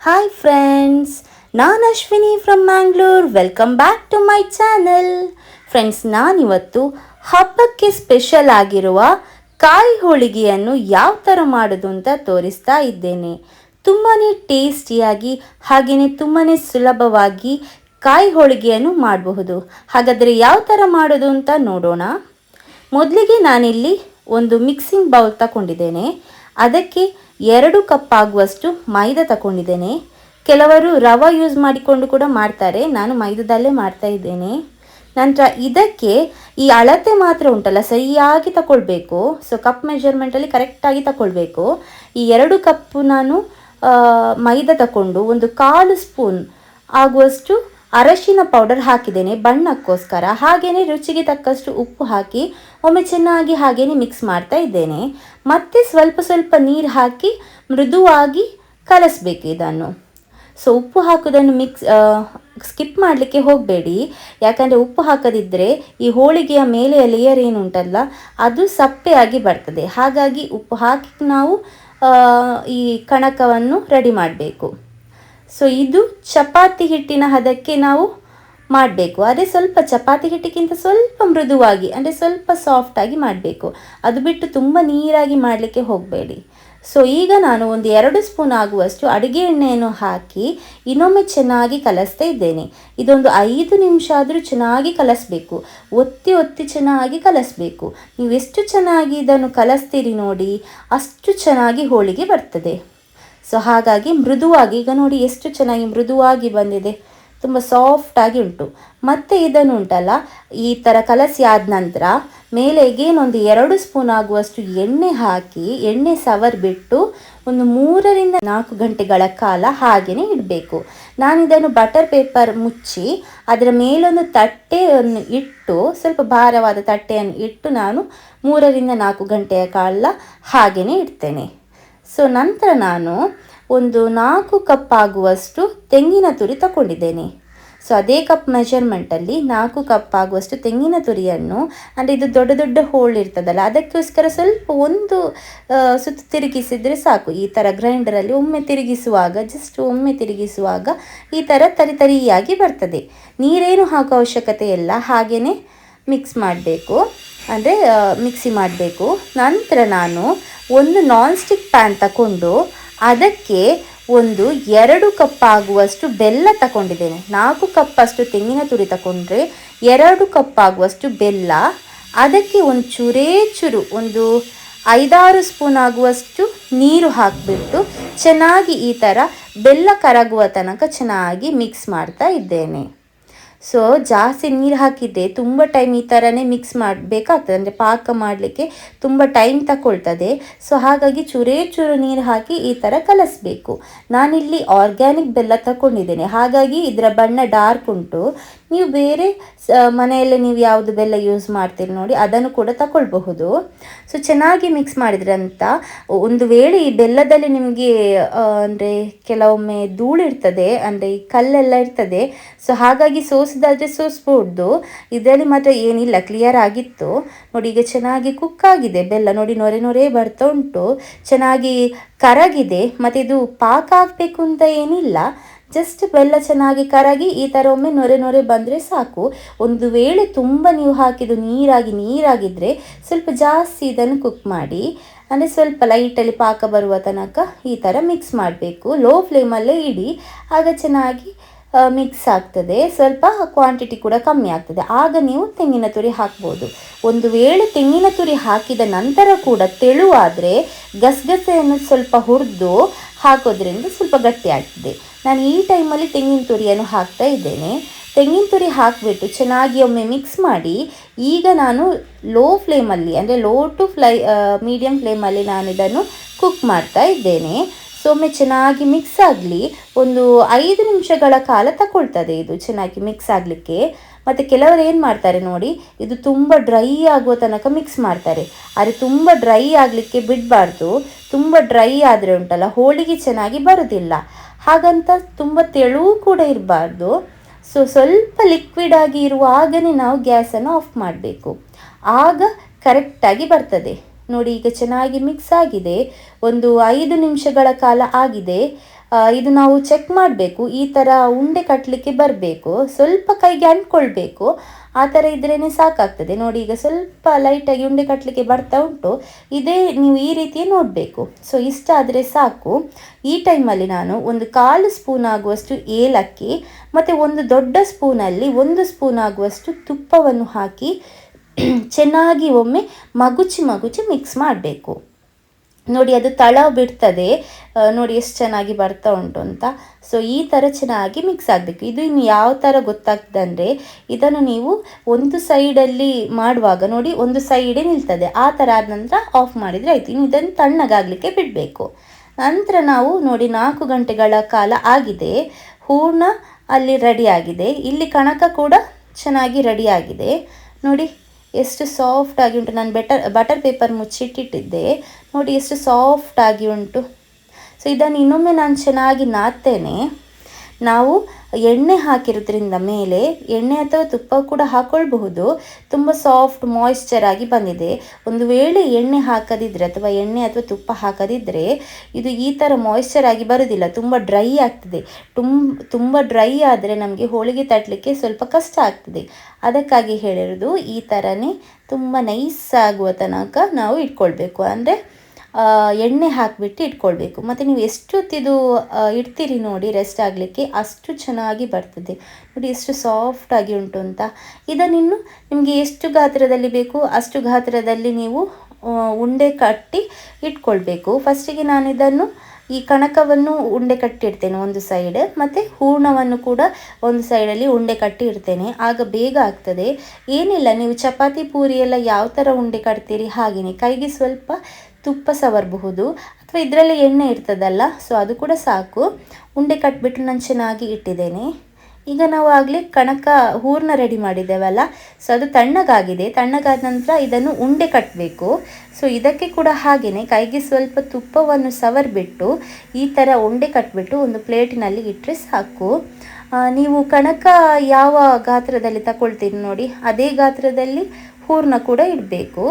Hi friends ನಾನು Ashwini from Mangalore welcome back to my channel friends ನಾನಿವತ್ತು ಹಬ್ಬಕ್ಕೆ special ಆಗಿರುವ ಕಾಯಿ ಹೋಳಿಗೆಯನ್ನು ಯಾವ ಥರ ಮಾಡೋದು ಅಂತ ತೋರಿಸ್ತಾ ಇದ್ದೇನೆ. ತುಂಬಾ ಟೇಸ್ಟಿಯಾಗಿ ಹಾಗೆಯೇ ತುಂಬಾ ಸುಲಭವಾಗಿ ಕಾಯಿ ಹೋಳಿಗೆಯನ್ನು ಮಾಡಬಹುದು. ಹಾಗಾದರೆ ಯಾವ ಥರ ಮಾಡೋದು ಅಂತ ನೋಡೋಣ. ಮೊದಲಿಗೆ ನಾನಿಲ್ಲಿ ಒಂದು ಮಿಕ್ಸಿಂಗ್ ಬೌಲ್ ತಗೊಂಡಿದ್ದೇನೆ ಅದಕ್ಕೆ ಎರಡು ಕಪ್ ಆಗುವಷ್ಟು ಮೈದಾ ತಗೊಂಡಿದ್ದೇನೆ ಕೆಲವರು ರವ ಯೂಸ್ ಮಾಡಿಕೊಂಡು ಕೂಡ ಮಾಡ್ತಾರೆ. ನಾನು ಮೈದಾದಲ್ಲೇ ಮಾಡ್ತಾ ಇದ್ದೇನೆ. ನಂತರ ಇದಕ್ಕೆ ಈ ಅಳತೆ ಮಾತ್ರ ಉಂಟಲ್ಲ, ಸರಿಯಾಗಿ ತಗೊಳ್ಬೇಕು ಸೊ ಕಪ್ ಮೆಜರ್ಮೆಂಟಲ್ಲಿ ಕರೆಕ್ಟಾಗಿ ತಗೊಳ್ಬೇಕು ಈ ಎರಡು ಕಪ್ಪು ನಾನು ಮೈದಾ ತಗೊಂಡು ಒಂದು ಕಾಲು ಸ್ಪೂನ್ ಆಗುವಷ್ಟು ಅರಶಿನ ಪೌಡರ್ ಹಾಕಿದ್ದೇನೆ, ಬಣ್ಣಕ್ಕೋಸ್ಕರ. ಹಾಗೆಯೇ ರುಚಿಗೆ ತಕ್ಕಷ್ಟು ಉಪ್ಪು ಹಾಕಿ, ಒಮ್ಮೆ ಚೆನ್ನಾಗಿ ಹಾಗೆಯೇ ಮಿಕ್ಸ್ ಮಾಡ್ತಾ ಇದ್ದೇನೆ. ಮತ್ತೆ ಸ್ವಲ್ಪ ಸ್ವಲ್ಪ ನೀರು ಹಾಕಿ, ಮೃದುವಾಗಿ ಕಲಸಬೇಕು ಇದನ್ನು. ಸೊ ಉಪ್ಪು ಹಾಕೋದನ್ನು ಮಿಕ್ಸ್ ಸ್ಕಿಪ್ ಮಾಡಲಿಕ್ಕೆ ಹೋಗಬೇಡಿ. ಯಾಕಂದರೆ ಉಪ್ಪು ಹಾಕದಿದ್ದರೆ ಈ ಹೋಳಿಗೆಯ ಮೇಲೆಯ ಲೇಯರ್ ಏನುಂಟಲ್ಲ, ಅದು ಸಪ್ಪೆಯಾಗಿ ಬರ್ತದೆ. ಹಾಗಾಗಿ ಉಪ್ಪು ಹಾಕಿ ನಾವು ಈ ಕಣಕವನ್ನು ರೆಡಿ ಮಾಡಬೇಕು. ಸೊ ಇದು ಚಪಾತಿ ಹಿಟ್ಟಿನ ಹದಕ್ಕೆ ನಾವು ಮಾಡಬೇಕು. ಅದೇ ಸ್ವಲ್ಪ ಚಪಾತಿ ಹಿಟ್ಟಿಗಿಂತ ಸ್ವಲ್ಪ ಮೃದುವಾಗಿ, ಅಂದರೆ ಸ್ವಲ್ಪ ಸಾಫ್ಟಾಗಿ ಮಾಡಬೇಕು. ಅದು ಬಿಟ್ಟು ತುಂಬ ನೀರಾಗಿ ಮಾಡಲಿಕ್ಕೆ ಹೋಗಬೇಡಿ. ಸೊ ಈಗ ನಾನು ಒಂದು ಎರಡು ಸ್ಪೂನ್ ಆಗುವಷ್ಟು ಅಡುಗೆ ಎಣ್ಣೆಯನ್ನು ಹಾಕಿ ಇನ್ನೊಮ್ಮೆ ಚೆನ್ನಾಗಿ ಕಲಿಸ್ತಾ ಇದ್ದೇನೆ. ಇದೊಂದು ಐದು ನಿಮಿಷ ಆದರೂ ಚೆನ್ನಾಗಿ ಕಲಸಬೇಕು. ಒತ್ತಿ ಒತ್ತಿ ಚೆನ್ನಾಗಿ ಕಲಸಬೇಕು. ನೀವು ಎಷ್ಟು ಚೆನ್ನಾಗಿ ಇದನ್ನು ಕಲಿಸ್ತೀರಿ ನೋಡಿ, ಅಷ್ಟು ಚೆನ್ನಾಗಿ ಹೋಳಿಗೆ ಬರ್ತದೆ. ಸೊ ಹಾಗಾಗಿ ಮೃದುವಾಗಿ, ಈಗ ನೋಡಿ ಎಷ್ಟು ಚೆನ್ನಾಗಿ ಮೃದುವಾಗಿ ಬಂದಿದೆ. ತುಂಬ ಸಾಫ್ಟಾಗಿ ಉಂಟು. ಮತ್ತೆ ಇದನ್ನು ಉಂಟಲ್ಲ ಈ ಥರ ಕಲಸಿ ಆದ ನಂತರ ಮೇಲೆ ಒಂದು ಎರಡು ಸ್ಪೂನ್ ಆಗುವಷ್ಟು ಎಣ್ಣೆ ಹಾಕಿ, ಎಣ್ಣೆ ಸವರ್ ಬಿಟ್ಟು ಒಂದು ಮೂರರಿಂದ ನಾಲ್ಕು ಗಂಟೆಗಳ ಕಾಲ ಹಾಗೆಯೇ ಇಡಬೇಕು. ನಾನು ಇದನ್ನು ಬಟರ್ ಪೇಪರ್ ಮುಚ್ಚಿ, ಅದರ ಮೇಲೊಂದು ತಟ್ಟೆಯನ್ನು ಇಟ್ಟು, ಸ್ವಲ್ಪ ಭಾರವಾದ ತಟ್ಟೆಯನ್ನು ಇಟ್ಟು ನಾನು ಮೂರರಿಂದ ನಾಲ್ಕು ಗಂಟೆಯ ಕಾಲ ಹಾಗೆಯೇ ಇಡ್ತೇನೆ. ಸೊ ನಂತರ ನಾನು ಒಂದು ನಾಲ್ಕು ಕಪ್ ಆಗುವಷ್ಟು ತೆಂಗಿನ ತುರಿ ತಗೊಂಡಿದ್ದೇನೆ ಸೊ ಅದೇ ಕಪ್ ಮೆಷರ್ಮೆಂಟಲ್ಲಿ ನಾಲ್ಕು ಕಪ್ ಆಗುವಷ್ಟು ತೆಂಗಿನ ತುರಿಯನ್ನು, ಅಂದರೆ ಇದು ದೊಡ್ಡ ದೊಡ್ಡ ಹೋಲ್ ಇರ್ತದಲ್ಲ, ಅದಕ್ಕೋಸ್ಕರ ಸ್ವಲ್ಪ ಒಂದು ಸುತ್ತು ತಿರುಗಿಸಿದರೆ ಸಾಕು. ಈ ಥರ ಗ್ರೈಂಡರಲ್ಲಿ ಒಮ್ಮೆ ತಿರುಗಿಸುವಾಗ ಜಸ್ಟ್ ಒಮ್ಮೆ ತಿರುಗಿಸುವಾಗ ಈ ಥರ ತರಿತರಿಯಾಗಿ ಬರ್ತದೆ. ನೀರೇನು ಹಾಕೋ ಅವಶ್ಯಕತೆ ಇಲ್ಲ ಹಾಗೆಯೇ ಮಿಕ್ಸ್ ಮಾಡಬೇಕು. ಅಂದರೆ ಮಿಕ್ಸಿ ಮಾಡಬೇಕು. ನಂತರ ನಾನು ಒಂದು ನಾನ್ ಸ್ಟಿಕ್ ಪ್ಯಾನ್ ತಗೊಂಡು ಅದಕ್ಕೆ ಒಂದು ಎರಡು ಕಪ್ ಆಗುವಷ್ಟು ಬೆಲ್ಲ ತಗೊಂಡಿದ್ದೇನೆ ನಾಲ್ಕು ಕಪ್ಪಷ್ಟು ತೆಂಗಿನ ತುರಿ ತಗೊಂಡ್ರೆ ಎರಡು ಕಪ್ ಆಗುವಷ್ಟು ಬೆಲ್ಲ, ಅದಕ್ಕೆ ಒಂದು ಚೂರೇ ಚೂರು, ಒಂದು ಐದಾರು ಸ್ಪೂನ್ ಆಗುವಷ್ಟು ನೀರು ಹಾಕಿಬಿಟ್ಟು ಚೆನ್ನಾಗಿ ಈ ಥರ ಬೆಲ್ಲ ಕರಗುವ ತನಕ ಚೆನ್ನಾಗಿ ಮಿಕ್ಸ್ ಮಾಡ್ತಾ ಇದ್ದೇನೆ. ಸೊ ಜಾಸ್ತಿ ನೀರು ಹಾಕಿದ್ದೆ ತುಂಬ ಟೈಮ್ ಈ ಥರನೇ ಮಿಕ್ಸ್ ಮಾಡಬೇಕಾಗ್ತದೆ. ಅಂದರೆ ಪಾಕ ಮಾಡಲಿಕ್ಕೆ ತುಂಬ ಟೈಮ್ ತಗೊಳ್ತದೆ ಸೊ ಹಾಗಾಗಿ ಚೂರೇ ಚೂರು ನೀರು ಹಾಕಿ ಈ ಥರ ಕಲಿಸ್ಬೇಕು. ನಾನಿಲ್ಲಿ ಆರ್ಗ್ಯಾನಿಕ್ ಬೆಲ್ಲ ತಗೊಂಡಿದ್ದೇನೆ ಹಾಗಾಗಿ ಇದರ ಬಣ್ಣ ಡಾರ್ಕ್ ಉಂಟು. ನೀವು ಬೇರೆ ಮನೆಯಲ್ಲಿ ನೀವು ಯಾವುದು ಬೆಲ್ಲ ಯೂಸ್ ಮಾಡ್ತೀರಿ ನೋಡಿ, ಅದನ್ನು ಕೂಡ ತಗೊಳ್ಬಹುದು. ಸೊ ಚೆನ್ನಾಗಿ ಮಿಕ್ಸ್ ಮಾಡಿದ್ರಂತ, ಒಂದು ವೇಳೆ ಈ ಬೆಲ್ಲದಲ್ಲಿ ನಿಮಗೆ ಅಂದರೆ ಕೆಲವೊಮ್ಮೆ ಧೂಳಿರ್ತದೆ ಅಂದರೆ ಈ ಕಲ್ಲೆಲ್ಲ ಇರ್ತದೆ ಸೊ ಹಾಗಾಗಿ ಸೋಸಿದಾದರೆ ಸೋಸ್ಬೋದು. ಇದರಲ್ಲಿ ಮಾತ್ರ ಏನಿಲ್ಲ ಕ್ಲಿಯರ್ ಆಗಿತ್ತು. ನೋಡಿ, ಈಗ ಚೆನ್ನಾಗಿ ಕುಕ್ ಆಗಿದೆ, ಬೆಲ್ಲ ನೋಡಿ, ನೊರೆ ನೊರೆ ಬರ್ತಾ ಉಂಟು. ಚೆನ್ನಾಗಿ ಕರಗಿದೆ ಮತ್ತು ಇದು ಪಾಕ ಆಗಬೇಕು ಅಂತ ಏನಿಲ್ಲ. ಜಸ್ಟ್ ಬೆಲ್ಲ ಚೆನ್ನಾಗಿ ಕರಗಿ ಈ ಥರ ಒಮ್ಮೆ ನೊರೆ ನೊರೆ ಬಂದರೆ ಸಾಕು. ಒಂದು ವೇಳೆ ತುಂಬ ನೀವು ಹಾಕಿದ್ದು ನೀರಾಗಿ ನೀರಾಗಿದ್ದರೆ ಸ್ವಲ್ಪ ಜಾಸ್ತಿ ಇದನ್ನು ಕುಕ್ ಮಾಡಿ, ಅಂದರೆ ಸ್ವಲ್ಪ ಲೈಟಲ್ಲಿ ಪಾಕ ಬರುವ ತನಕ ಈ ಥರ ಮಿಕ್ಸ್ ಮಾಡಬೇಕು. ಲೋ ಫ್ಲೇಮಲ್ಲೇ ಇಡಿ. ಆಗ ಚೆನ್ನಾಗಿ ಮಿಕ್ಸ್ ಆಗ್ತದೆ. ಸ್ವಲ್ಪ ಕ್ವಾಂಟಿಟಿ ಕೂಡ ಕಮ್ಮಿ ಆಗ್ತದೆ. ಆಗ ನೀವು ತೆಂಗಿನ ತುರಿ ಹಾಕ್ಬೋದು. ಒಂದು ವೇಳೆ ತೆಂಗಿನ ತುರಿ ಹಾಕಿದ ನಂತರ ಕೂಡ ತೆಳುವಾದರೆ ಗಸಗಸೆಯನ್ನು ಸ್ವಲ್ಪ ಹುರಿದು ಹಾಕೋದ್ರಿಂದ ಸ್ವಲ್ಪ ಗಟ್ಟಿ ಆಗ್ತದೆ. ನಾನು ಈ ಟೈಮಲ್ಲಿ ತೆಂಗಿನ ತುರಿಯನ್ನು ಹಾಕ್ತಾ ಇದ್ದೇನೆ. ತೆಂಗಿನ ತುರಿ ಹಾಕಿಬಿಟ್ಟು ಚೆನ್ನಾಗಿ ಒಮ್ಮೆ ಮಿಕ್ಸ್ ಮಾಡಿ, ಈಗ ನಾನು ಲೋ ಫ್ಲೇಮಲ್ಲಿ ಅಂದರೆ ಲೋ ಟು ಫ್ಲೈ ಮೀಡಿಯಮ್ ಫ್ಲೇಮಲ್ಲಿ ನಾನು ಇದನ್ನು ಕುಕ್ ಮಾಡ್ತಾ ಇದ್ದೇನೆ. ಸೊ ಒಮ್ಮೆ ಚೆನ್ನಾಗಿ ಮಿಕ್ಸ್ ಆಗಲಿ, ಒಂದು ಐದು ನಿಮಿಷಗಳ ಕಾಲ ತಗೊಳ್ತದೆ ಇದು ಚೆನ್ನಾಗಿ ಮಿಕ್ಸ್ ಆಗಲಿಕ್ಕೆ. ಮತ್ತು ಕೆಲವರು ಏನು ಮಾಡ್ತಾರೆ ನೋಡಿ, ಇದು ತುಂಬ ಡ್ರೈ ಆಗುವ ತನಕ ಮಿಕ್ಸ್ ಮಾಡ್ತಾರೆ. ಆದರೆ ತುಂಬ ಡ್ರೈ ಆಗಲಿಕ್ಕೆ ಬಿಡಬಾರ್ದು. ತುಂಬ ಡ್ರೈ ಆದರೆ ಉಂಟಲ್ಲ, ಹೋಳಿಗೆ ಚೆನ್ನಾಗಿ ಬರೋದಿಲ್ಲ. ಹಾಗಂತ ತುಂಬ ತೆಳು ಕೂಡ ಇರಬಾರ್ದು. ಸೊ ಸ್ವಲ್ಪ ಲಿಕ್ವಿಡ್ ಆಗಿ ಇರುವಾಗನೇ ನಾವು ಗ್ಯಾಸನ್ನು ಆಫ್ ಮಾಡಬೇಕು. ಆಗ ಕರೆಕ್ಟಾಗಿ ಬರ್ತದೆ. ನೋಡಿ, ಈಗ ಚೆನ್ನಾಗಿ ಮಿಕ್ಸ್ ಆಗಿದೆ. ಒಂದು ಐದು ನಿಮಿಷಗಳ ಕಾಲ ಆಗಿದೆ. ಇದು ನಾವು ಚೆಕ್ ಮಾಡಬೇಕು. ಈ ಥರ ಉಂಡೆ ಕಟ್ಟಲಿಕ್ಕೆ ಬರಬೇಕು. ಸ್ವಲ್ಪ ಕೈಗೆ ಅಂಟ್ಕೊಳ್ಬೇಕು. ಆ ಥರ ಇದ್ರೇ ಸಾಕಾಗ್ತದೆ. ನೋಡಿ, ಈಗ ಸ್ವಲ್ಪ ಲೈಟಾಗಿ ಉಂಡೆ ಕಟ್ಟಲಿಕ್ಕೆ ಬರ್ತಾ ಉಂಟು. ಇದೇ ನೀವು ಈ ರೀತಿಯೇ ನೋಡಬೇಕು. ಸೊ ಇಷ್ಟ ಆದರೆ ಸಾಕು. ಈ ಟೈಮಲ್ಲಿ ನಾನು ಒಂದು ಕಾಲು ಸ್ಪೂನ್ ಆಗುವಷ್ಟು ಏಲಕ್ಕಿ, ಮತ್ತು ಒಂದು ದೊಡ್ಡ ಸ್ಪೂನಲ್ಲಿ ಒಂದು ಸ್ಪೂನ್ ಆಗುವಷ್ಟು ತುಪ್ಪವನ್ನು ಹಾಕಿ ಚೆನ್ನಾಗಿ ಒಮ್ಮೆ ಮಗುಚಿ ಮಗುಚಿ ಮಿಕ್ಸ್ ಮಾಡಬೇಕು. ನೋಡಿ ಅದು ತಳ ಬಿಡ್ತದೆ. ನೋಡಿ ಎಷ್ಟು ಚೆನ್ನಾಗಿ ಬರ್ತಾ ಉಂಟು ಅಂತ. ಸೊ ಈ ಥರ ಚೆನ್ನಾಗಿ ಮಿಕ್ಸ್ ಆಗಬೇಕು. ಇದು ಇನ್ನು ಯಾವ ಥರ ಗೊತ್ತಾಗ್ತದೆ ಅಂದರೆ, ಇದನ್ನು ನೀವು ಒಂದು ಸೈಡಲ್ಲಿ ಮಾಡುವಾಗ ನೋಡಿ ಒಂದು ಸೈಡೇ ನಿಲ್ತದೆ. ಆ ಥರ ಆದ ನಂತರ ಆಫ್ ಮಾಡಿದರೆ ಆಯಿತು. ಇನ್ನು ಇದನ್ನು ತಣ್ಣಗಾಗಲಿಕ್ಕೆ ಬಿಡಬೇಕು. ನಂತರ ನಾವು ನೋಡಿ ನಾಲ್ಕು ಗಂಟೆಗಳ ಕಾಲ ಆಗಿದೆ. ಹೂರ್ಣ ಅಲ್ಲಿ ರೆಡಿಯಾಗಿದೆ ಇಲ್ಲಿ ಕಣಕ ಕೂಡ ಚೆನ್ನಾಗಿ ರೆಡಿಯಾಗಿದೆ ನೋಡಿ ಎಷ್ಟು ಸಾಫ್ಟ್ ಆಗಿ ಉಂಟು. ನಾನು ಬೆಟರ್ ಬಟರ್ ಪೇಪರ್ ಮುಚ್ಚಿಟ್ಟಿಟ್ಟಿದ್ದೆ. ನೋಡಿ ಎಷ್ಟು ಸಾಫ್ಟ್ ಆಗಿ ಉಂಟು. ಸೊ ಇದನ್ನು ಇನ್ನೊಮ್ಮೆ ನಾನು ಚೆನ್ನಾಗಿ ನಾದ್ತೇನೆ. ನಾವು ಎಣ್ಣೆ ಹಾಕಿರೋದ್ರಿಂದ ಮೇಲೆ ಎಣ್ಣೆ ಅಥವಾ ತುಪ್ಪ ಕೂಡ ಹಾಕ್ಕೊಳ್ಬಹುದು ತುಂಬ ಸಾಫ್ಟ್ ಮಾಯಿಶ್ಚರ್ ಆಗಿ ಬಂದಿದೆ. ಒಂದು ವೇಳೆ ಎಣ್ಣೆ ಹಾಕದಿದ್ದರೆ ಅಥವಾ ಎಣ್ಣೆ ಅಥವಾ ತುಪ್ಪ ಹಾಕದಿದ್ದರೆ ಇದು ಈ ಥರ ಮಾಯಿಶ್ಚರ್ ಆಗಿ ಬರೋದಿಲ್ಲ. ತುಂಬ ಡ್ರೈ ಆಗ್ತದೆ. ತುಂಬ ತುಂಬ ಡ್ರೈ ಆದರೆ ನಮಗೆ ಹೋಳಿಗೆ ತಟ್ಟಲಿಕ್ಕೆ ಸ್ವಲ್ಪ ಕಷ್ಟ ಆಗ್ತದೆ. ಅದಕ್ಕಾಗಿ ಹೇಳಿರೋದು ಈ ಥರನೇ ತುಂಬ ನೈಸ್ ಆಗುವ ತನಕ ನಾವು ಇಟ್ಕೊಳ್ಬೇಕು. ಅಂದರೆ ಎಣ್ಣೆ ಹಾಕಿಬಿಟ್ಟು ಇಟ್ಕೊಳ್ಬೇಕು. ಮತ್ತು ನೀವು ಎಷ್ಟೊತ್ತಿದು ಇಡ್ತೀರಿ ನೋಡಿ ರೆಸ್ಟ್ ಆಗಲಿಕ್ಕೆ ಅಷ್ಟು ಚೆನ್ನಾಗಿ ಬರ್ತದೆ. ನೋಡಿ, ಎಷ್ಟು ಸಾಫ್ಟಾಗಿ ಉಂಟು ಅಂತ. ಇದನ್ನಿನ್ನು ನಿಮಗೆ ಎಷ್ಟು ಗಾತ್ರದಲ್ಲಿ ಬೇಕು, ಅಷ್ಟು ಗಾತ್ರದಲ್ಲಿ ನೀವು ಉಂಡೆ ಕಟ್ಟಿ ಇಟ್ಕೊಳ್ಬೇಕು. ಫಸ್ಟಿಗೆ ನಾನು ಇದನ್ನು ಈ ಕಣಕವನ್ನು ಉಂಡೆ ಕಟ್ಟಿಡ್ತೇನೆ ಒಂದು ಸೈಡ್ ಮತ್ತು ಹೂರ್ಣವನ್ನು ಕೂಡ ಒಂದು ಸೈಡಲ್ಲಿ ಉಂಡೆ ಕಟ್ಟಿ ಇಡ್ತೇನೆ. ಆಗ ಬೇಗ ಆಗ್ತದೆ. ಏನಿಲ್ಲ, ನೀವು ಚಪಾತಿ ಪೂರಿ ಎಲ್ಲ ಯಾವ ಥರ ಉಂಡೆ ಕಟ್ತೀರಿ ಹಾಗೆಯೇ ಕೈಗೆ ಸ್ವಲ್ಪ ತುಪ್ಪ ಸವರಬಹುದು ಅಥವಾ ಇದರಲ್ಲಿ ಎಣ್ಣೆ ಇರ್ತದಲ್ಲ ಸೊ ಅದು ಕೂಡ ಸಾಕು. ಉಂಡೆ ಕಟ್ಬಿಟ್ಟು ನಾನು ಚೆನ್ನಾಗಿ ಇಟ್ಟಿದ್ದೇನೆ. ಈಗ ನಾವು ಆಗಲೇ ಕಣಕ ಹೂರ್ನ ರೆಡಿ ಮಾಡಿದ್ದೇವಲ್ಲ ಸೊ ಅದು ತಣ್ಣಗಾಗಿದೆ. ತಣ್ಣಗಾದ ನಂತರ ಇದನ್ನು ಉಂಡೆ ಕಟ್ಟಬೇಕು ಸೊ ಇದಕ್ಕೆ ಕೂಡ ಹಾಗೆಯೇ ಕೈಗೆ ಸ್ವಲ್ಪ ತುಪ್ಪವನ್ನು ಸವರ್ಬಿಟ್ಟು ಈ ಥರ ಉಂಡೆ ಕಟ್ಬಿಟ್ಟು ಒಂದು ಪ್ಲೇಟಿನಲ್ಲಿ ಇಟ್ಟರೆ ಸಾಕು. ನೀವು ಕಣಕ ಯಾವ ಗಾತ್ರದಲ್ಲಿ ತಗೊಳ್ತೀರಿ ನೋಡಿ, ಅದೇ ಗಾತ್ರದಲ್ಲಿ ಹೂರ್ಣ ಕೂಡ ಇಡಬೇಕು.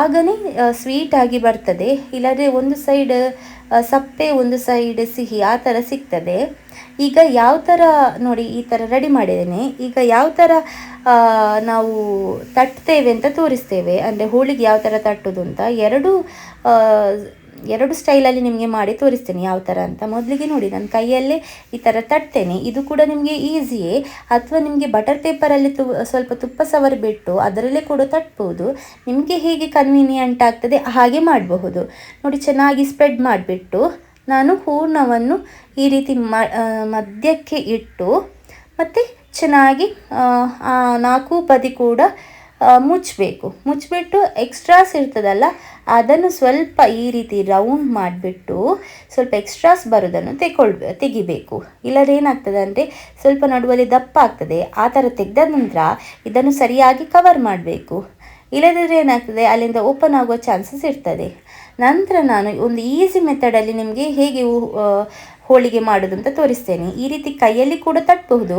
ಆಗನೇ ಸ್ವೀಟಾಗಿ ಬರ್ತದೆ. ಇಲ್ಲದೆ ಒಂದು ಸೈಡ್ ಸಪ್ಪೆ, ಒಂದು ಸೈಡ್ ಸಿಹಿ, ಆ ಥರ ಸಿಗ್ತದೆ. ಈಗ ಯಾವ ಥರ ನೋಡಿ, ಈ ಥರ ರೆಡಿ ಮಾಡಿದ್ದೇನೆ. ಈಗ ಯಾವ ಥರ ನಾವು ತಟ್ತೇವೆ ಅಂತ ತೋರಿಸ್ತೇವೆ. ಅಂದರೆ ಹೋಳಿಗೆ ಯಾವ ಥರ ತಟ್ಟೋದು ಅಂತ. ಎರಡು ಎರಡು ಸ್ಟೈಲಲ್ಲಿ ನಿಮಗೆ ಮಾಡಿ ತೋರಿಸ್ತೇನೆ ಯಾವ ಥರ ಅಂತ. ಮೊದಲಿಗೆ ನೋಡಿ ನಾನು ಕೈಯಲ್ಲೇ ಈ ಥರ ತಟ್ತೇನೆ ಇದು ಕೂಡ ನಿಮಗೆ ಈಸಿಯೇ. ಅಥವಾ ನಿಮಗೆ ಬಟರ್ ಪೇಪರಲ್ಲಿ ತು, ಸ್ವಲ್ಪ ತುಪ್ಪ ಸವರ್ ಬಿಟ್ಟು ಅದರಲ್ಲೇ ಕೂಡ ತಟ್ಬೋದು. ನಿಮಗೆ ಹೇಗೆ ಕನ್ವೀನಿಯಂಟ್ ಆಗ್ತದೆ ಹಾಗೆ ಮಾಡಬಹುದು. ನೋಡಿ, ಚೆನ್ನಾಗಿ ಸ್ಪ್ರೆಡ್ ಮಾಡಿಬಿಟ್ಟು ನಾನು ಹೂರ್ಣವನ್ನು ಈ ರೀತಿ ಮಧ್ಯಕ್ಕೆ ಇಟ್ಟು ಮತ್ತು ಚೆನ್ನಾಗಿ ನಾಲ್ಕು ಬದಿ ಕೂಡ ಮುಚ್ಚಬೇಕು ಮುಚ್ಚಿಬಿಟ್ಟು ಎಕ್ಸ್ಟ್ರಾಸ್ ಇರ್ತದಲ್ಲ, ಅದನ್ನು ಸ್ವಲ್ಪ ಈ ರೀತಿ ರೌಂಡ್ ಮಾಡಿಬಿಟ್ಟು ಸ್ವಲ್ಪ ಎಕ್ಸ್ಟ್ರಾಸ್ ಬರೋದನ್ನು ತೆಗೊಳ್ ತೆಗಿಬೇಕು. ಇಲ್ಲದ್ರೆ ಏನಾಗ್ತದೆ ಅಂದರೆ, ಸ್ವಲ್ಪ ನಡುವಲ್ಲಿ ದಪ್ಪ ಆಗ್ತದೆ. ಆ ಥರ ತೆಗೆದ ನಂತರ ಇದನ್ನು ಸರಿಯಾಗಿ ಕವರ್ ಮಾಡಬೇಕು. ಇಲ್ಲದಿದ್ದರೆ ಏನಾಗ್ತದೆ, ಅಲ್ಲಿಂದ ಓಪನ್ ಆಗುವ ಚಾನ್ಸಸ್ ಇರ್ತದೆ. ನಂತರ ನಾನು ಒಂದು ಈಸಿ ಮೆಥಡಲ್ಲಿ ನಿಮಗೆ ಹೇಗೆ ಹೋಳಿಗೆ ಮಾಡೋದು ಅಂತ ತೋರಿಸ್ತೇನೆ. ಈ ರೀತಿ ಕೈಯಲ್ಲಿ ಕೂಡ ತಟ್ಟಬಹುದು.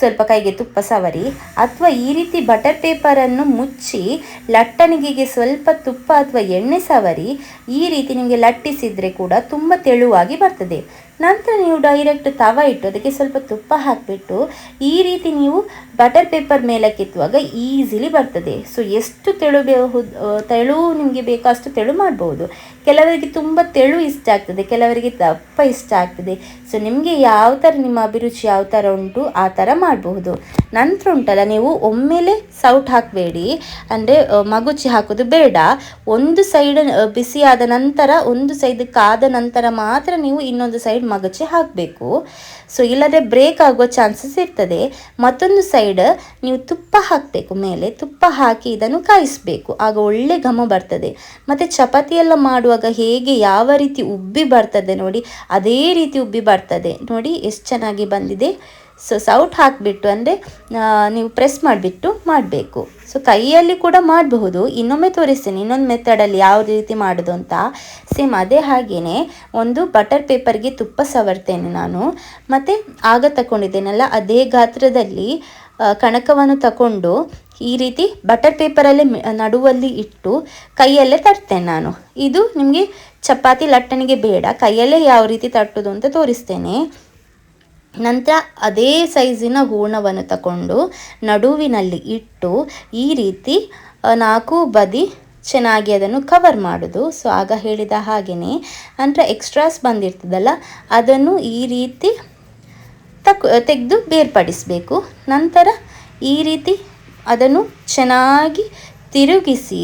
ಸ್ವಲ್ಪ ಕೈಗೆ ತುಪ್ಪ ಸವರಿ, ಅಥವಾ ಈ ರೀತಿ ಬಟರ್ ಪೇಪರನ್ನು ಮುಚ್ಚಿ ಲಟ್ಟಣಿಗೆಗೆ ಸ್ವಲ್ಪ ತುಪ್ಪ ಅಥವಾ ಎಣ್ಣೆ ಸವರಿ, ಈ ರೀತಿ ನಿಮಗೆ ಲಟ್ಟಿಸಿದರೆ ಕೂಡ ತುಂಬ ತೆಳುವಾಗಿ ಬರ್ತದೆ. ನಂತರ ನೀವು ಡೈರೆಕ್ಟ್ ತವ ಇಟ್ಟು ಅದಕ್ಕೆ ಸ್ವಲ್ಪ ತುಪ್ಪ ಹಾಕಿಬಿಟ್ಟು ಈ ರೀತಿ ನೀವು ಬಟರ್ ಪೇಪರ್ ಮೇಲೆ ಕಿತ್ತುವಾಗ ಈಸಿಲಿ ಬರ್ತದೆ. ಸೊ, ಎಷ್ಟು ತೆಳು ತೆಳು ನಿಮಗೆ ಬೇಕೋ ಅಷ್ಟು ತೆಳು ಮಾಡ್ಬೋದು. ಕೆಲವರಿಗೆ ತುಂಬ ತೆಳು ಇಷ್ಟ ಆಗ್ತದೆ, ಕೆಲವರಿಗೆ ದಪ್ಪ ಇಷ್ಟ ಆಗ್ತದೆ. ಸೊ, ನಿಮಗೆ ಯಾವ ಥರ ನಿಮ್ಮ ಅಭಿರುಚಿ ಯಾವ ಥರ ಉಂಟು ಆ ಥರ ಮಾಡಬಹುದು. ನಂತರ ಉಂಟಲ್ಲ, ನೀವು ಒಮ್ಮೆಲೆ ಸೌಟ್ ಹಾಕಬೇಡಿ. ಅಂದರೆ ಮಗುಚಿ ಹಾಕೋದು ಬೇಡ. ಒಂದು ಸೈಡ್ ಬಿಸಿಯಾದ ನಂತರ, ಒಂದು ಸೈಡ್ ಕಾದ ನಂತರ ಮಾತ್ರ ನೀವು ಇನ್ನೊಂದು ಸೈಡ್ ಮಗುಚಿ ಹಾಕಬೇಕು. ಸೊ ಇಲ್ಲದೆ ಬ್ರೇಕ್ ಆಗುವ ಚಾನ್ಸಸ್ ಇರ್ತದೆ. ಮತ್ತೊಂದು ಸೈಡ್ ನೀವು ತುಪ್ಪ ಹಾಕಬೇಕು ಮೇಲೆ. ತುಪ್ಪ ಹಾಕಿ ಇದನ್ನು ಕಾಯಿಸಬೇಕು. ಆಗ ಒಳ್ಳೆ ಘಮ ಬರ್ತದೆ. ಮತ್ತು ಚಪಾತಿ ಎಲ್ಲ ಮಾಡುವಾಗ ಹೇಗೆ, ಯಾವ ರೀತಿ ಉಬ್ಬಿ ಬರ್ತದೆ ನೋಡಿ, ಅದೇ ರೀತಿ ಉಬ್ಬಿ ಬರ್ತದೆ. ನೋಡಿ, ಎಷ್ಟು ಚೆನ್ನಾಗಿ ಬಂದಿದೆ. ಸೊ ಸೌಟ್ ಹಾಕಿಬಿಟ್ಟು ಅಂದರೆ ನೀವು ಪ್ರೆಸ್ ಮಾಡಿಬಿಟ್ಟು ಮಾಡಬೇಕು. ಸೊ ಕೈಯಲ್ಲಿ ಕೂಡ ಮಾಡಬಹುದು. ಇನ್ನೊಮ್ಮೆ ತೋರಿಸ್ತೀನಿ. ಇನ್ನೊಂದು ಮೆಥಡಲ್ಲಿ ಯಾವ ರೀತಿ ಮಾಡೋದು ಅಂತ. ಸೇಮ್ ಅದೇ ಹಾಗೆಯೇ ಒಂದು ಬಟರ್ ಪೇಪರ್ಗೆ ತುಪ್ಪ ಸವರ್ತೇನೆ ನಾನು. ಮತ್ತು ಆಗ ತಗೊಂಡಿದ್ದೇನಲ್ಲ ಅದೇ ಗಾತ್ರದಲ್ಲಿ ಕಣಕವನ್ನು ತಗೊಂಡು ಈ ರೀತಿ ಬಟರ್ ಪೇಪರಲ್ಲೇ ನಡುವಲ್ಲಿ ಇಟ್ಟು ಕೈಯಲ್ಲೇ ತರ್ತೇನೆ ನಾನು. ಇದು ನಿಮಗೆ ಚಪಾತಿ ಲಟ್ಟಣಿಗೆ ಬೇಡ. ಕೈಯಲ್ಲೇ ಯಾವ ರೀತಿ ತಟ್ಟೋದು ಅಂತ ತೋರಿಸ್ತೇನೆ. ನಂತರ ಅದೇ ಸೈಜಿನ ಹೂರ್ಣವನ್ನು ತಗೊಂಡು ನಡುವಿನಲ್ಲಿ ಇಟ್ಟು ಈ ರೀತಿ ನಾಲ್ಕು ಬದಿ ಚೆನ್ನಾಗಿ ಅದನ್ನು ಕವರ್ ಮಾಡೋದು. ಸೊ ಆಗ ಹೇಳಿದ ಹಾಗೆಯೇ ನಂತರ ಎಕ್ಸ್ಟ್ರಾಸ್ ಬಂದಿರ್ತದಲ್ಲ, ಅದನ್ನು ಈ ರೀತಿ ತಕ್ ತೆಗೆದು ಬೇರ್ಪಡಿಸಬೇಕು. ನಂತರ ಈ ರೀತಿ ಅದನ್ನು ಚೆನ್ನಾಗಿ ತಿರುಗಿಸಿ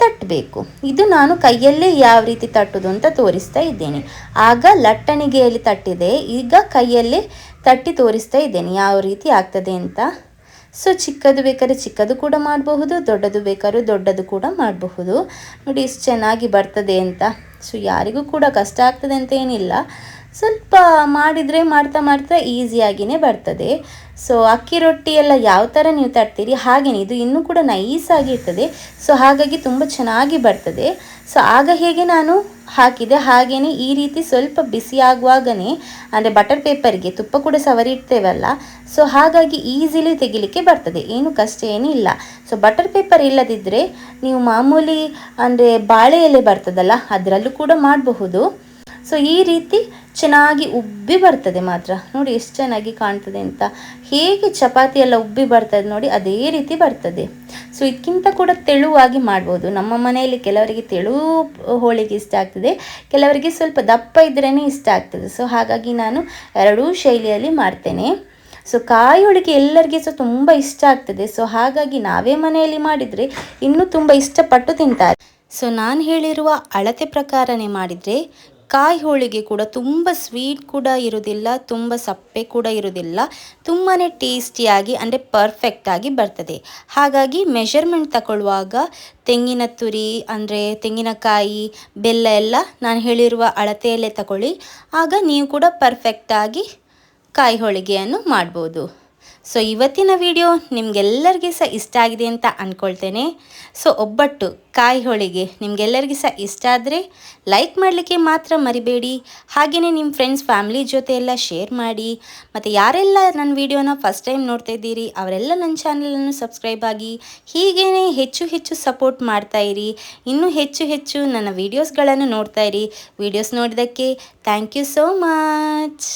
ತಟ್ಟಬೇಕು. ಇದು ನಾನು ಕೈಯಲ್ಲೇ ಯಾವ ರೀತಿ ತಟ್ಟುದು ಅಂತ ತೋರಿಸ್ತಾ ಇದ್ದೇನೆ. ಆಗ ಲಟ್ಟಣಿಗೆಯಲ್ಲಿ ತಟ್ಟಿದೆ, ಈಗ ಕೈಯಲ್ಲೇ ತಟ್ಟಿ ತೋರಿಸ್ತಾ ಇದ್ದೇನೆ. ಯಾವ ರೀತಿ ಆಗ್ತದೆ ಅಂತ. ಸೊ, ಚಿಕ್ಕದು ಬೇಕಾದ್ರೆ ಚಿಕ್ಕದು ಕೂಡ ಮಾಡಬಹುದು, ದೊಡ್ಡದು ಬೇಕಾದ್ರೂ ದೊಡ್ಡದು ಕೂಡ ಮಾಡಬಹುದು. ನೋಡಿ, ಇಷ್ಟು ಚೆನ್ನಾಗಿ ಬರ್ತದೆ ಅಂತ. ಸೊ, ಯಾರಿಗೂ ಕೂಡ ಕಷ್ಟ ಆಗ್ತದೆ ಅಂತ ಏನಿಲ್ಲ. ಸ್ವಲ್ಪ ಮಾಡಿದರೆ ಮಾಡ್ತಾ ಮಾಡ್ತಾ ಈಸಿಯಾಗಿಯೇ ಬರ್ತದೆ. ಸೊ ಅಕ್ಕಿ ರೊಟ್ಟಿ ಎಲ್ಲ ಯಾವ ಥರ ನೀವು ತರ್ತೀರಿ ಹಾಗೆಯೇ ಇದು ಇನ್ನೂ ಕೂಡ ನೈಸಾಗಿ ಇರ್ತದೆ. ಸೊ ಹಾಗಾಗಿ ತುಂಬ ಚೆನ್ನಾಗಿ ಬರ್ತದೆ. ಸೊ ಆಗ ಹೇಗೆ ನಾನು ಹಾಕಿದೆ ಹಾಗೆಯೇ ಈ ರೀತಿ ಸ್ವಲ್ಪ ಬಿಸಿ ಆಗುವಾಗನೇ, ಅಂದರೆ ಬಟರ್ ಪೇಪರ್ಗೆ ತುಪ್ಪ ಕೂಡ ಸವರಿ ಇಡ್ತೇವಲ್ಲ ಸೊ ಹಾಗಾಗಿ ಈಸಿಲಿ ತೆಗಿಲಿಕ್ಕೆ ಬರ್ತದೆ. ಏನು ಕಷ್ಟ ಏನೂ ಇಲ್ಲ. ಸೊ ಬಟರ್ ಪೇಪರ್ ಇಲ್ಲದಿದ್ದರೆ ನೀವು ಮಾಮೂಲಿ, ಅಂದರೆ ಬಾಳೆ ಎಲೆ ಬರ್ತದಲ್ಲ, ಅದರಲ್ಲೂ ಕೂಡ ಮಾಡಬಹುದು. ಸೊ ಈ ರೀತಿ ಚೆನ್ನಾಗಿ ಉಬ್ಬಿ ಬರ್ತದೆ ಮಾತ್ರ. ನೋಡಿ ಎಷ್ಟು ಚೆನ್ನಾಗಿ ಕಾಣ್ತದೆ ಅಂತ. ಹೇಗೆ ಚಪಾತಿ ಎಲ್ಲ ಉಬ್ಬಿ ಬರ್ತದೆ ನೋಡಿ ಅದೇ ರೀತಿ ಬರ್ತದೆ. ಸೊ ಇದಕ್ಕಿಂತ ಕೂಡ ತೆಳುವಾಗಿ ಮಾಡ್ಬೋದು. ನಮ್ಮ ಮನೆಯಲ್ಲಿ ಕೆಲವರಿಗೆ ತೆಳು ಹೋಳಿಗೆ ಇಷ್ಟ ಆಗ್ತದೆ. ಕೆಲವರಿಗೆ ಸ್ವಲ್ಪ ದಪ್ಪ ಇದ್ರೇ ಇಷ್ಟ ಆಗ್ತದೆ. ಸೊ ಹಾಗಾಗಿ ನಾನು ಎರಡೂ ಶೈಲಿಯಲ್ಲಿ ಮಾಡ್ತೇನೆ. ಸೊ ಕಾಯಿ ಹೋಳಿಗೆ ಎಲ್ಲರಿಗೆ ಸಹ ತುಂಬ ಇಷ್ಟ ಆಗ್ತದೆ. ಸೊ ಹಾಗಾಗಿ ನಾವೇ ಮನೆಯಲ್ಲಿ ಮಾಡಿದರೆ ಇನ್ನೂ ತುಂಬ ಇಷ್ಟಪಟ್ಟು ತಿಂತಾರೆ. ಸೊ ನಾನು ಹೇಳಿರುವ ಅಳತೆ ಪ್ರಕಾರನೇ ಮಾಡಿದರೆ ಕಾಯಿ ಹೋಳಿಗೆ ಕೂಡ ತುಂಬ ಸ್ವೀಟ್ ಕೂಡ ಇರೋದಿಲ್ಲ ತುಂಬ ಸಪ್ಪೆ ಕೂಡ ಇರೋದಿಲ್ಲ ತುಂಬಾ ಟೇಸ್ಟಿಯಾಗಿ ಅಂದರೆ ಪರ್ಫೆಕ್ಟಾಗಿ ಬರ್ತದೆ. ಹಾಗಾಗಿ ಮೆಷರ್ಮೆಂಟ್ ತಗೊಳ್ಳುವಾಗ ತೆಂಗಿನ ತುರಿ, ಅಂದರೆ ತೆಂಗಿನಕಾಯಿ, ಬೆಲ್ಲ ಎಲ್ಲ ನಾನು ಹೇಳಿರುವ ಅಳತೆಯಲ್ಲೇ ತಗೊಳ್ಳಿ. ಆಗ ನೀವು ಕೂಡ ಪರ್ಫೆಕ್ಟಾಗಿ ಕಾಯಿ ಹೋಳಿಗೆಯನ್ನು ಮಾಡ್ಬೋದು. ಸೊ ಇವತ್ತಿನ ವಿಡಿಯೋ ನಿಮಗೆಲ್ಲರಿಗೂ ಸಹ ಇಷ್ಟ ಆಗಿದೆ ಅಂತ ಅಂದ್ಕೊಳ್ತೇನೆ ಸೊ ಒಬ್ಬಟ್ಟು ಕಾಯಿ ಹೋಳಿಗೆ ನಿಮಗೆಲ್ಲರಿಗೂ ಸಹ ಇಷ್ಟ ಆದರೆ ಲೈಕ್ ಮಾಡಲಿಕ್ಕೆ ಮಾತ್ರ ಮರಿಬೇಡಿ. ಹಾಗೆಯೇ ನಿಮ್ಮ ಫ್ರೆಂಡ್ಸ್ ಫ್ಯಾಮಿಲಿ ಜೊತೆ ಎಲ್ಲ ಶೇರ್ ಮಾಡಿ. ಮತ್ತು ಯಾರೆಲ್ಲ ನನ್ನ ವಿಡಿಯೋನ ಫಸ್ಟ್ ಟೈಮ್ ನೋಡ್ತಾ ಇದ್ದೀರಿ, ಅವರೆಲ್ಲ ನನ್ನ ಚಾನಲನ್ನು ಸಬ್ಸ್ಕ್ರೈಬ್ ಆಗಿ ಹೀಗೇ ಹೆಚ್ಚು ಹೆಚ್ಚು ಸಪೋರ್ಟ್ ಮಾಡ್ತಾ ಇರಿ. ಇನ್ನೂ ಹೆಚ್ಚು ಹೆಚ್ಚು ನನ್ನ ವೀಡಿಯೋಸ್ಗಳನ್ನು ನೋಡ್ತಾ ಇರಿ. ವೀಡಿಯೋಸ್ ನೋಡಿದ್ದಕ್ಕೆ ಥ್ಯಾಂಕ್ ಯು ಸೋ ಮಚ್